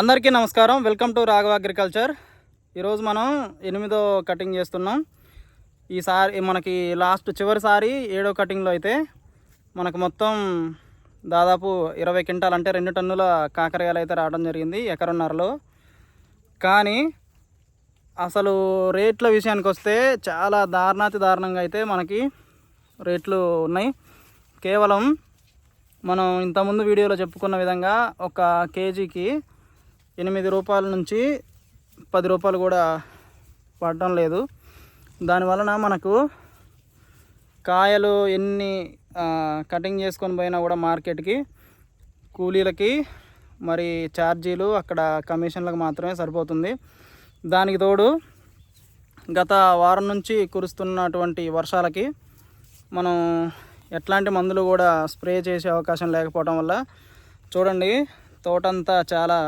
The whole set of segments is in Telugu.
అందరికీ నమస్కారం. Welcome to Raghava agriculture. ఈరోజు మనం ఎనిమిదో కటింగ్ చేస్తున్నాం. ఈసారి మనకి లాస్ట్ చివరిసారి ఏడో కటింగ్లో అయితే మనకు మొత్తం దాదాపు ఇరవై క్వింటాల్ అంటే రెండు టన్నుల కాకరకాయలు అయితే రావడం జరిగింది ఎకరన్నరలో. కానీ అసలు రేట్ల విషయానికి వస్తే చాలా దారుణాతి దారుణంగా అయితే మనకి రేట్లు ఉన్నాయి. కేవలం మనం ఇంతకుముందు వీడియోలో చెప్పుకున్న విధంగా ఒక కేజీకి ఎనిమిది రూపాయల నుంచి పది రూపాయలు కూడా పడటం లేదు. దానివలన మనకు కాయలు ఎన్ని కటింగ్ చేసుకొని పోయినా కూడా మార్కెట్కి కూలీలకి మరి ఛార్జీలు అక్కడ కమిషన్లకు మాత్రమే సరిపోతుంది. దానికి తోడు గత వారం నుంచి కురుస్తున్నటువంటి వర్షాలకి మనం ఎట్లాంటి మందులు కూడా స్ప్రే చేసే అవకాశం లేకపోవడం వల్ల చూడండి తోటంతా చాలా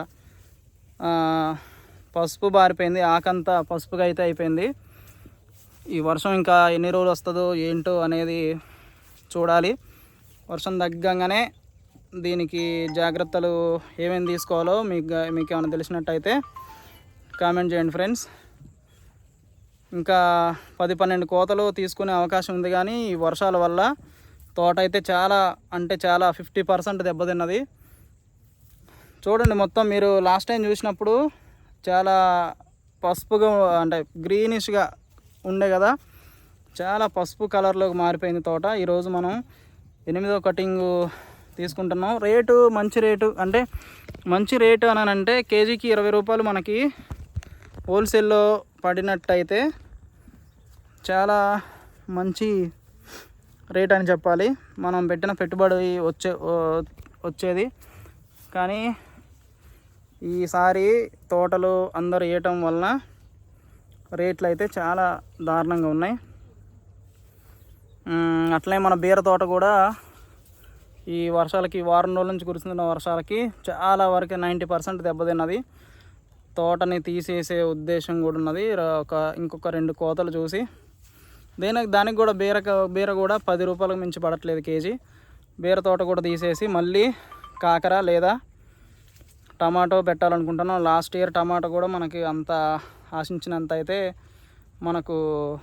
పసుపు బారిపోయింది. ఆకంతా పసుపుగా అయితే అయిపోయింది. ఈ వర్షం ఇంకా ఎన్ని రోజులు వస్తుందో ఏంటో అనేది చూడాలి. వర్షం తగ్గంగానే దీనికి జాగ్రత్తలు ఏమేమి తీసుకోవాలో మీకు మీకు ఏమైనా తెలిసినట్టయితే కామెంట్ చేయండి ఫ్రెండ్స్. ఇంకా పది పన్నెండు కోతలు తీసుకునే అవకాశం ఉంది కానీ ఈ వర్షాల వల్ల తోట అయితే చాలా అంటే చాలా ఫిఫ్టీ పర్సెంట్ దెబ్బతిన్నది. చూడండి మొత్తం మీరు లాస్ట్ టైం చూసినప్పుడు చాలా పసుపుగా అంటే గ్రీనిష్గా ఉండే కదా? చాలా పసుపు కలర్లోకి మారిపోయింది తోట. ఈరోజు మనం ఎనిమిదో కటింగ్ తీసుకుంటున్నాం. రేటు మంచి రేటు అంటే మంచి రేటు అని అంటే కేజీకి ఇరవై రూపాయలు మనకి హోల్సేల్లో పడినట్టయితే చాలా మంచి రేట్ అని చెప్పాలి. మనం పెట్టిన పెట్టుబడి వచ్చే వచ్చేది. కానీ ఈసారి తోటలు అందరు వేయటం వలన రేట్లు అయితే చాలా దారుణంగా ఉన్నాయి. అట్లే మన బీర తోట కూడా ఈ వర్షాలకి వారం రోజుల నుంచి కురుస్తున్న వర్షాలకి చాలా వరకు నైంటీ పర్సెంట్ దెబ్బతిన్నది తోటని తీసేసే ఉద్దేశం కూడా ఉన్నది. ఒక ఇంకొక రెండు కోతలు చూసి దీనికి దానికి కూడా బీర బీర కూడా పది రూపాయలకు మించి పడట్లేదు కేజీ. బీర తోట కూడా తీసేసి మళ్ళీ కాకర లేదా టమాటో పెట్టాలనుకుంటున్నాం. లాస్ట్ ఇయర్ టమాటో కూడా మనకి అంత ఆశించినంత అయితే మనకు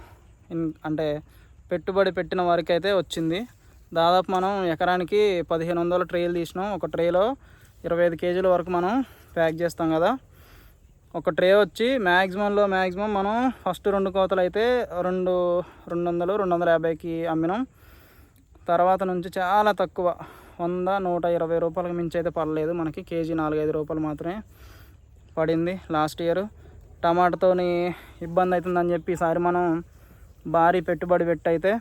ఇన్- అంటే పెట్టుబడి పెట్టిన వారికి అయితే వచ్చింది. దాదాపు మనం ఎకరానికి పదిహేను వందల ట్రేలు తీసినాం. ఒక ట్రేలో ఇరవై ఐదు కేజీల వరకు మనం ప్యాక్ చేస్తాం కదా. ఒక ట్రే వచ్చి మ్యాక్సిమంలో మ్యాక్సిమం మనం ఫస్ట్ రెండు కోతలు అయితే రెండు రెండు వందలు రెండు వందల యాభైకి అమ్మినాం. తర్వాత నుంచి చాలా తక్కువ వంద నూట ఇరవై రూపాయలకు మించి అయితే పడలేదు. మనకి కేజీ నాలుగైదు రూపాయలు మాత్రమే పడింది లాస్ట్ ఇయర్. టమాటాతోని ఇబ్బంది అవుతుందని చెప్పి ఈసారి మనం భారీ పెట్టుబడి పెట్టయితే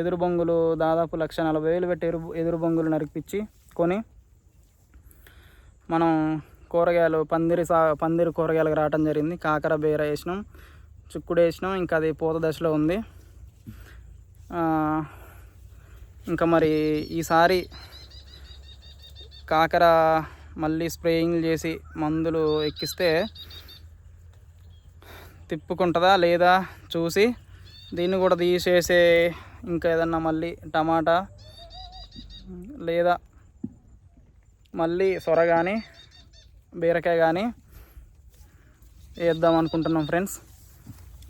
ఎదురు బొంగులు దాదాపు లక్ష నలభై వేలు పెట్టి ఎదురు ఎదురు బొంగులు నరికిపించి కొని మనం కూరగాయలు పందిరి సా పందిరి కూరగాయలకు రావటం జరిగింది. కాకర బీర వేసినాం చిక్కుడు వేసినాం ఇంకా అది పూత దశలో ఉంది. ఇంకా మరి ఈసారి కాకర మళ్ళీ స్ప్రేయింగ్ చేసి మందులు ఎక్కిస్తే తిప్పుకుంటుందా లేదా చూసి దీన్ని కూడా తీసేసే ఇంకా ఏదన్నా మళ్ళీ టమాటా లేదా మళ్ళీ సొర కానీ బీరకాయ కానీ వేద్దాం అనుకుంటున్నాం ఫ్రెండ్స్.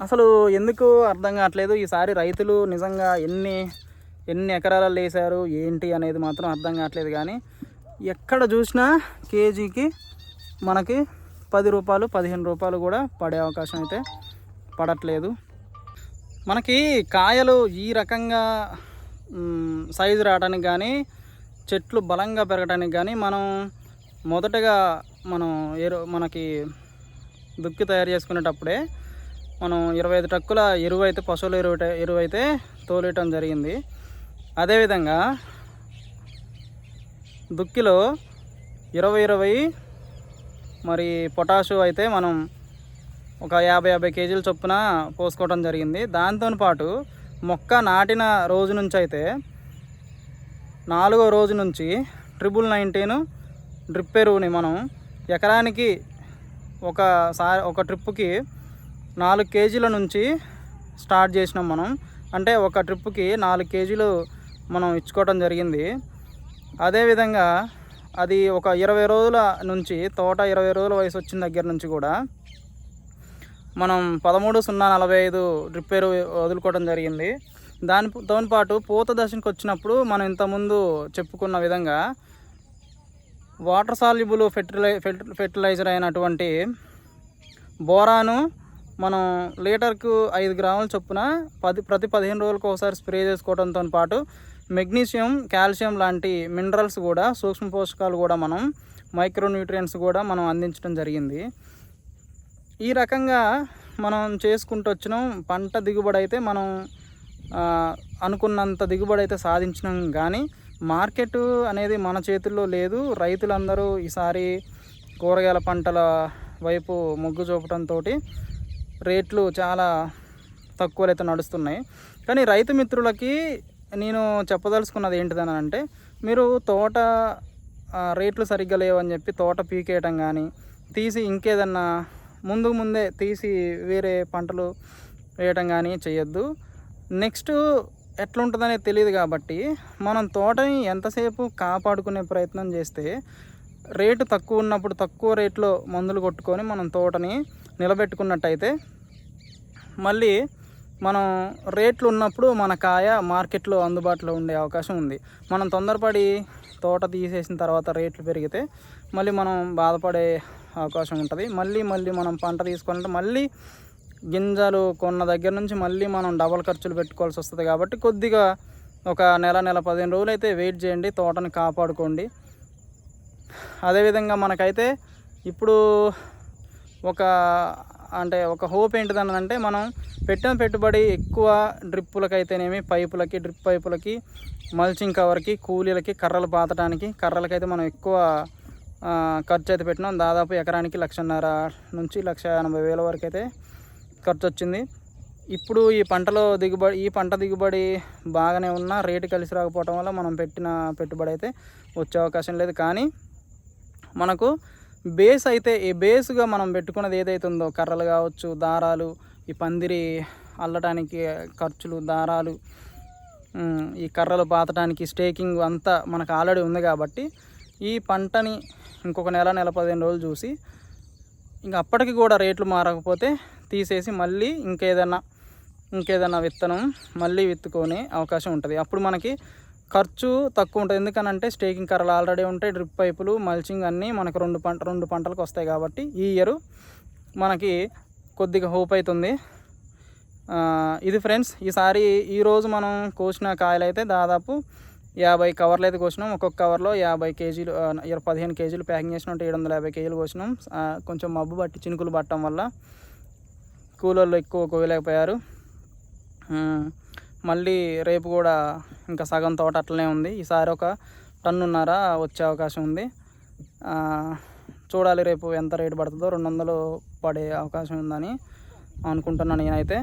అసలు ఎందుకు అర్థం కావట్లేదు. ఈసారి రైతులు నిజంగా ఎన్ని ఎన్ని ఎకరాలలో వేసారు ఏంటి అనేది మాత్రం అర్థం కావట్లేదు కానీ ఎక్కడ చూసినా కేజీకి మనకి పది రూపాయలు పదిహేను రూపాయలు కూడా పడే అవకాశం అయితే పడట్లేదు. మనకి కాయలు ఈ రకంగా సైజు రావడానికి కానీ చెట్లు బలంగా పెరగడానికి కానీ మనం మొదటగా మనం ఎరు మనకి దుక్కి తయారు చేసుకునేటప్పుడే మనం ఇరవై ఐదు టక్కుల ఎరువు అయితే పశువుల ఎరువు ఎరువు అయితే తోలేయటం జరిగింది. అదేవిధంగా దుక్కిలో ఇరవై ఇరవై మరి పొటాషు అయితే మనం ఒక యాభై యాభై కేజీల చొప్పున పోసుకోవడం జరిగింది. దాంతో పాటు మొక్క నాటిన రోజు నుంచి అయితే నాలుగో రోజు నుంచి ట్రిపుల్ నైన్టీన్ డ్రిప్ ఎరువుని మనం ఎకరానికి ఒక సా ఒక ట్రిప్పుకి నాలుగు కేజీల నుంచి స్టార్ట్ చేసినాం మనం. అంటే ఒక ట్రిప్పుకి నాలుగు కేజీలు మనం ఇచ్చుకోవడం జరిగింది. అదేవిధంగా అది ఒక ఇరవై రోజుల నుంచి తోట ఇరవై రోజుల వయసు వచ్చిన దగ్గర నుంచి కూడా మనం పదమూడు సున్నా నలభై ఐదు రిపేర్ వదులుకోవడం జరిగింది. దానితో పాటు పూత దశకు వచ్చినప్పుడు మనం ఇంతకుముందు చెప్పుకున్న విధంగా వాటర్ సాల్యుబుల్ ఫెర్టిలై ఫెర్టిలైజర్ అయినటువంటి బోరాను మనం లీటర్కు ఐదు గ్రాముల చొప్పున పది ప్రతి పదిహేను రోజులకు ఒకసారి స్ప్రే చేసుకోవడంతో పాటు మెగ్నీషియం కాల్షియం లాంటి మినరల్స్ కూడా సూక్ష్మ పోషకాలు కూడా మనం మైక్రోన్యూట్రియంట్స్ కూడా మనం అందించడం జరిగింది. ఈ రకంగా మనం చేసుకుంటూ వచ్చినాం. పంట దిగుబడి అయితే మనం అనుకున్నంత దిగుబడి అయితే సాధించినాం కానీ మార్కెట్ అనేది మన చేతుల్లో లేదు. రైతులందరూ ఈసారి కూరగాయల పంటల వైపు మొగ్గు చూపడంతో రేట్లు చాలా తక్కువలైతే నడుస్తున్నాయి. కానీ రైతు మిత్రులకి నేను చెప్పదలుచుకున్నది ఏంటిదని అంటే మీరు తోట రేట్లు సరిగ్గా లేవని చెప్పి తోట పీకేయటం కానీ తీసి ఇంకేదన్నా ముందు ముందే తీసి వేరే పంటలు వేయటం కానీ చేయొద్దు. నెక్స్ట్ ఎట్లుంటుందనేది తెలియదు కాబట్టి మనం తోటని ఎంతసేపు కాపాడుకునే ప్రయత్నం చేస్తే రేటు తక్కువ ఉన్నప్పుడు తక్కువ రేట్లో మందులు కొట్టుకొని మనం తోటని నిలబెట్టుకున్నట్టయితే మళ్ళీ మనం రేట్లు ఉన్నప్పుడు మన కాయ మార్కెట్లో అందుబాటులో ఉండే అవకాశం ఉంది. మనం తొందరపడి తోట తీసేసిన తర్వాత రేట్లు పెరిగితే మళ్ళీ మనం బాధపడే అవకాశం ఉంటుంది. మళ్ళీ మళ్ళీ మనం పంట తీసుకోవాలంటే మళ్ళీ గింజలు కొన్న దగ్గర నుంచి మళ్ళీ మనం డబల్ ఖర్చులు పెట్టుకోవాల్సి వస్తుంది కాబట్టి కొద్దిగా ఒక నెల నెల పదిహేను రోజులు అయితే వెయిట్ చేయండి తోటని కాపాడుకోండి. అదేవిధంగా మనకైతే ఇప్పుడు ఒక అంటే ఒక హోప్ ఏంటిదని అంటే మనం పెట్టిన పెట్టుబడి ఎక్కువ డ్రిప్పులకైతేనేమి పైపులకి డ్రిప్ పైపులకి మల్చింగ్ కవర్కి కూలీలకి కర్రలు పాతడానికి కర్రలకైతే మనం ఎక్కువ ఖర్చు అయితే పెట్టినాం. దాదాపు ఎకరానికి లక్షన్నర నుంచి లక్ష ఎనభై వేల వరకు అయితే ఖర్చు వచ్చింది ఇప్పుడు ఈ పంటలో దిగుబడి ఈ పంట దిగుబడి బాగానే ఉన్నా రేటు కలిసి రాకపోవటం వల్ల మనం పెట్టిన పెట్టుబడి అయితే వచ్చే అవకాశం లేదు. కానీ మనకు బేస్ అయితే ఈ బేస్గా మనం పెట్టుకున్నది ఏదైతే ఉందో కర్రలు కావచ్చు దారాలు ఈ పందిరి అల్లటానికి ఖర్చులు దారాలు ఈ కర్రలు పాతడానికి స్టేకింగ్ అంతా మనకు ఆల్రెడీ ఉంది కాబట్టి ఈ పంటని ఇంకొక నెల నెల పదిహేను రోజులు చూసి ఇంకా అప్పటికి కూడా రేట్లు మారకపోతే తీసేసి మళ్ళీ ఇంకేదన్నా ఇంకేదన్నా విత్తనం మళ్ళీ విత్తుకొనే అవకాశం ఉంటుంది. అప్పుడు మనకి ఖర్చు తక్కువ ఉంటుంది. ఎందుకనంటే స్టేకింగ్ కర్రలు ఆల్రెడీ ఉంటాయి. డ్రిప్ పైపులు మల్చింగ్ అన్నీ మనకు రెండు పంట రెండు పంటలకు వస్తాయి కాబట్టి ఈ ఇయర్ మనకి కొద్దిగా హోప్ అవుతుంది ఇది ఫ్రెండ్స్ ఈసారి ఈరోజు మనం కోసిన కాయలు అయితే దాదాపు యాభై కవర్లు అయితే కోసినాం. ఒక్కొక్క కవర్లో యాభై కేజీలు ఇరవై పదిహేను కేజీలు ప్యాకింగ్ చేసిన. ఏడు వందల యాభై కేజీలు కోసినాం. కొంచెం మబ్బు బట్టి చినుకులు పట్టడం వల్ల కూలర్లు ఎక్కువ కోయలేకపోయారు. మళ్ళీ రేపు కూడా ఇంకా సగం తోట అట్లనే ఉంది. ఈసారి ఒక టన్నున్నర వచ్చే అవకాశం ఉంది. చూడాలి రేపు ఎంత రేటు పడుతుందో. రెండు వందలు పడే అవకాశం ఉందని అనుకుంటున్నాను నేనైతే.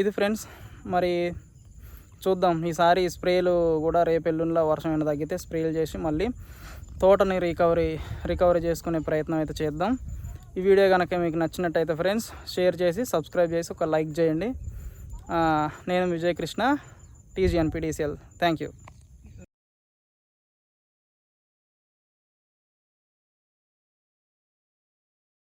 ఇది ఫ్రెండ్స్ మరి చూద్దాం. ఈసారి స్ప్రేలు కూడా రేపు ఎల్లుండిలో వర్షం ఎండ తగ్గితే స్ప్రేలు చేసి మళ్ళీ తోటని రికవరీ రికవరీ చేసుకునే ప్రయత్నం అయితే చేద్దాం. ఈ వీడియో కనుక మీకు నచ్చినట్టయితే ఫ్రెండ్స్ షేర్ చేసి సబ్స్క్రైబ్ చేసి ఒక లైక్ చేయండి. నేను విజయకృష్ణ టీజీఎన్పీడీసీఎల్ థ్యాంక్ యూ